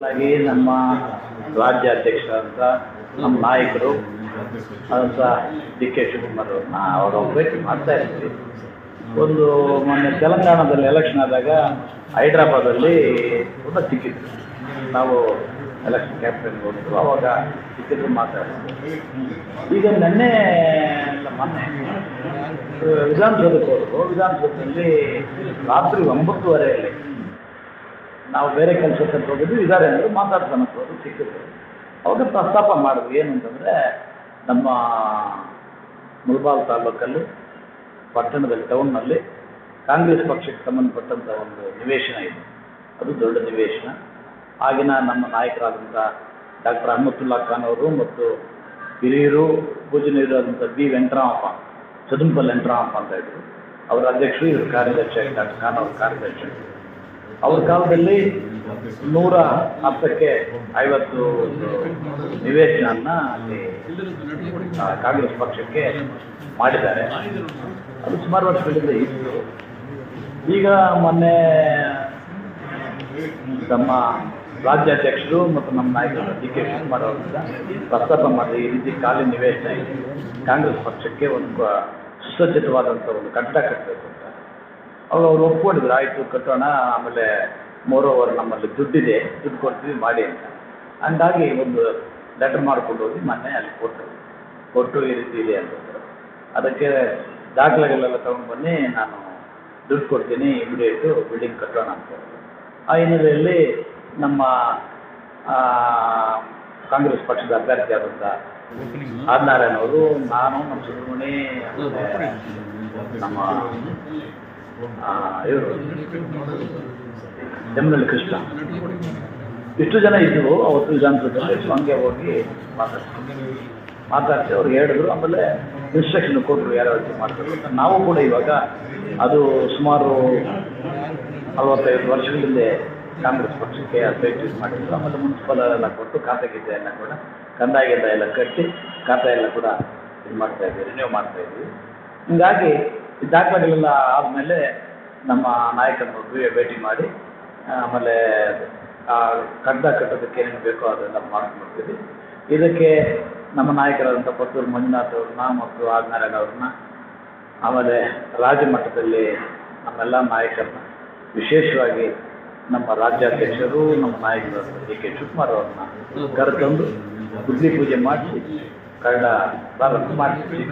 ನಮ್ಮ ರಾಜ್ಯಾಧ್ಯಕ್ಷರಾದಂಥ ನಮ್ಮ ನಾಯಕರು ಆದಂಥ ಡಿ ಕೆ ಶಿವಕುಮಾರ್ ಅವ್ರನ್ನ ಅವರ ಭೇಟಿ ಮಾಡ್ತಾ ಇರ್ತೀವಿ ಒಂದು ಮೊನ್ನೆ ತೆಲಂಗಾಣದಲ್ಲಿ ಎಲೆಕ್ಷನ್ ಆದಾಗ ಹೈದ್ರಾಬಾದಲ್ಲಿ ಕೂಡ ಸಿಕ್ಕಿತ್ತು ನಾವು ಎಲೆಕ್ಷನ್ ಕ್ಯಾಪ್ಟನ್ ಹೋಗಿದ್ರು ಅವಾಗ ಸಿಕ್ಕಿದ್ರು ಮಾತಾಡಿದ್ರು ಈಗ ನೆನ್ನೆ ಮೊನ್ನೆ, ವಿಧಾನಸೌಧಕ್ಕೆ ಹೋದ್ರು ವಿಧಾನಸೌಧದಲ್ಲಿ ರಾತ್ರಿ ಒಂಬತ್ತುವರೆಯಲ್ಲಿ ನಾವು ಬೇರೆ ಕೆಲಸಕ್ಕೆ ಅಂತ ಹೋಗಿದ್ವಿ ಇದ್ದಾರೆ ಅಂದರು ಮಾತಾಡ್ತಾನೆ ಅವರು ಸಿಕ್ಕಿದ್ರು. ಅವಾಗ ಪ್ರಸ್ತಾಪ ಮಾಡಿದ್ವಿ ಏನು ಅಂತಂದರೆ ನಮ್ಮ ಮುಲ್ಬಾಲ್ ತಾಲೂಕಲ್ಲಿ, ಪಟ್ಟಣದಲ್ಲಿ, ಟೌನ್ನಲ್ಲಿ ಕಾಂಗ್ರೆಸ್ ಪಕ್ಷಕ್ಕೆ ಸಂಬಂಧಪಟ್ಟಂಥ ಒಂದು ನಿವೇಶನ ಇದೆ. ಅದು ದೊಡ್ಡ ನಿವೇಶನ. ಆಗಿನ ನಮ್ಮ ನಾಯಕರಾದಂಥ ಡಾಕ್ಟರ್ ಅಹಮದುಲ್ಲಾ ಖಾನ್ ಅವರು ಮತ್ತು ಹಿರಿಯರು ಪೂಜನೀಯರಾದಂಥ ಬಿ ವೆಂಕಟರಾಮಪ್ಪ ಚದುಂಪಲ್ ವೆಂಕಟರಾಮಪ್ಪ ಅಂತ ಇದ್ರು. ಅವರ ಅಧ್ಯಕ್ಷರು ಇವರು ಕಾರ್ಯದರ್ಶಿ ಡಾಕ್ಟರ್ ಖಾನ್ ಅವರು ಕಾರ್ಯದರ್ಶಿ. ಅವ್ರ ಕಾಲದಲ್ಲಿ ನೂರ ಹತ್ತಕ್ಕೆ ಐವತ್ತು ನಿವೇಶನ ಅಲ್ಲಿ ಕಾಂಗ್ರೆಸ್ ಪಕ್ಷಕ್ಕೆ ಮಾಡಿದ್ದಾರೆ. ಅದು ಸುಮಾರು ವರ್ಷಗಳಿಂದ ಇತ್ತು. ಈಗ ಮೊನ್ನೆ, ನಮ್ಮ ರಾಜ್ಯಾಧ್ಯಕ್ಷರು ಮತ್ತು ನಮ್ಮ ನಾಯಕರು ಡಿ ಕೆ ಶಿವಕುಮಾರ್ ಅವರಿಂದ ಪ್ರಸ್ತಾಪ ಮಾಡಿ ಈ ರೀತಿ ನಿವೇಶನ ಇದೆ ಕಾಂಗ್ರೆಸ್ ಪಕ್ಷಕ್ಕೆ ಒಂದು ಸುಸಜ್ಜಿತವಾದಂಥ ಒಂದು ಕಟ್ಟಡ ಕಟ್ಟಬೇಕು ಅಂತ ಅವಾಗ ಅವ್ರು ಒಪ್ಕೊಂಡಿದ್ರು, ಆಯಿತು ಕಟ್ಟೋಣ, ಆಮೇಲೆ ಮೋರ್ ಓವರ್ ನಮ್ಮಲ್ಲಿ ದುಡ್ಡಿದೆ, ದುಡ್ಡು ಕೊಡ್ತೀವಿ, ಮಾಡಿ ಅಂತ. ಹಂಗಾಗಿ ಒಂದು ಲೆಟರ್ ಮಾಡ್ಕೊಂಡು ಹೋಗಿ ಮೊನ್ನೆ ಅಲ್ಲಿ ಕೊಟ್ಟರು. ಕೊಟ್ಟು ಈ ರೀತಿ ಇದೆ ಅಂತ ಅದಕ್ಕೆ ದಾಖಲೆಗಳೆಲ್ಲ ತಗೊಂಡು ಬನ್ನಿ, ನಾನು ದುಡ್ಡು ಕೊಡ್ತೀನಿ ಇಮಿಡಿಯೇಟು ಬಿಲ್ಡಿಂಗ್ ಕಟ್ಟೋಣ ಅಂತ ಆ ಹಿನ್ನೆಲೆಯಲ್ಲಿ ನಮ್ಮ ಕಾಂಗ್ರೆಸ್ ಪಕ್ಷದ ಅಭ್ಯರ್ಥಿ ಆದಂಥ ಆದಿನಾರಾಯಣ ಅವರು, ನಾನು ನಮ್ಮ ಸುಬ್ರಹ್ಮಣಿ ನಮ್ಮ ಜಮ್ಮನಹಳ್ಳಿ ಕೃಷ್ಣ. ಇಷ್ಟು ಜನ ಇದ್ದರು ಅವತ್ತು ಸೊ ಹಂಗೆ ಹೋಗಿ ಮಾತಾಡ್ತೀವಿ ಮಾತಾಡ್ತೀವಿ ಅವ್ರು ಹೇಳಿದ್ರು, ಆಮೇಲೆ ಇನ್ಸ್ಟ್ರಕ್ಷನ್ ಕೊಟ್ಟರು ಯಾರೋ ಮಾಡ್ತಾರೆ. ನಾವು ಕೂಡ ಇವಾಗ ಅದು ಸುಮಾರು ನಲವತ್ತೈದು ವರ್ಷಗಳ ಹಿಂದೆ ಕಾಂಗ್ರೆಸ್ ಪಕ್ಷಕ್ಕೆ ಅಧ್ಯಕ್ಷ ಮಾಡಿದ್ರು. ಆಮೇಲೆ ಮುನ್ಸಿಪಲ್ ಎಲ್ಲ ಕೊಟ್ಟು ಖಾತೆ ಗೀತೆ ಎಲ್ಲ ಕೂಡ, ಕಂದಾಯ ಎಲ್ಲ ಕಟ್ಟಿ ಖಾತೆ ಎಲ್ಲ ಕೂಡ ಇದು ಮಾಡ್ತಾ ಇದ್ದೀವಿ ರಿನ್ಯೂ ಮಾಡ್ತಾ ಇದ್ದೀವಿ. ಹೀಗಾಗಿ ದಾಖಲೆಗಳೆಲ್ಲ ಆದಮೇಲೆ ನಮ್ಮ ನಾಯಕನ ಮಗುವಿಗೆ ಭೇಟಿ ಮಾಡಿ ಆಮೇಲೆ, ಆ, ಕಡ್ಡ ಕಟ್ಟೋದಕ್ಕೆ ಏನೇನು ಬೇಕೋ ಅದೆಲ್ಲ ಮಾಡ್ಕೊಡ್ತೀವಿ ಇದಕ್ಕೆ ನಮ್ಮ ನಾಯಕರಾದಂಥ ಪತ್ತೂರು ಮಂಜುನಾಥ್ ಅವ್ರನ್ನ ಮತ್ತು ಆದಿನಾರಾಯಣ ಅವ್ರನ್ನ, ಆಮೇಲೆ ರಾಜ್ಯ ಮಟ್ಟದಲ್ಲಿ ನಮ್ಮೆಲ್ಲ ನಾಯಕರನ್ನ ವಿಶೇಷವಾಗಿ ನಮ್ಮ ರಾಜ್ಯಾಧ್ಯಕ್ಷರು, ನಮ್ಮ ನಾಯಕರು ಡಿ ಕೆ ಶಿವಕುಮಾರ್ ಅವ್ರನ್ನ ಕರೆತಂದು ಬುದ್ಧಿ ಪೂಜೆ ಮಾಡಿಸಿ ಕನ್ನಡ ಪ್ರಾರಂಭ ಮಾಡಿಸಿ.